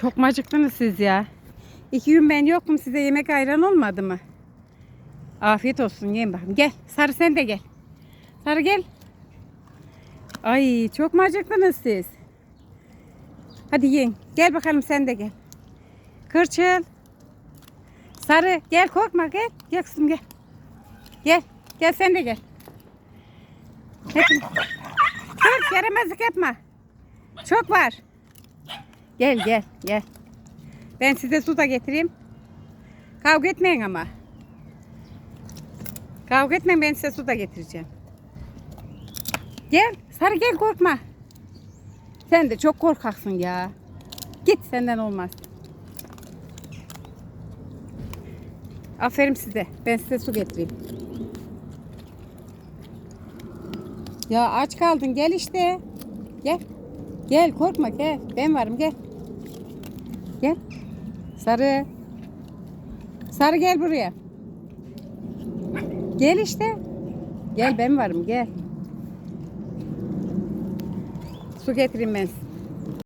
Çok mu acıktınız siz ya? İki gün ben yokum size yemek ayran olmadı mı? Afiyet olsun yiyin bakayım. Gel Sarı sen de gel. Sarı gel. Ay çok mu acıktınız siz? Hadi yiyin. Gel bakalım sen de gel. Kırçıl. Sarı gel korkma gel. Gel gel. Gel. Gel sen de gel. Hepin. Kırk yaramazlık yapma. Çok var. Gel gel gel. Ben size su da getireyim. Kavga etmeyin ama. Kavga etmeyin ben size su da getireceğim. Gel sarı gel korkma. Sen de çok korkaksın ya. Git senden olmaz. Aferin size. Ben size su getireyim. Ya aç kaldın gel işte. Gel. Gel korkma gel. Ben varım gel. Gel. Sarı. Sarı gel buraya. Gel işte. Gel ben varım gel. Su getireyim ben size.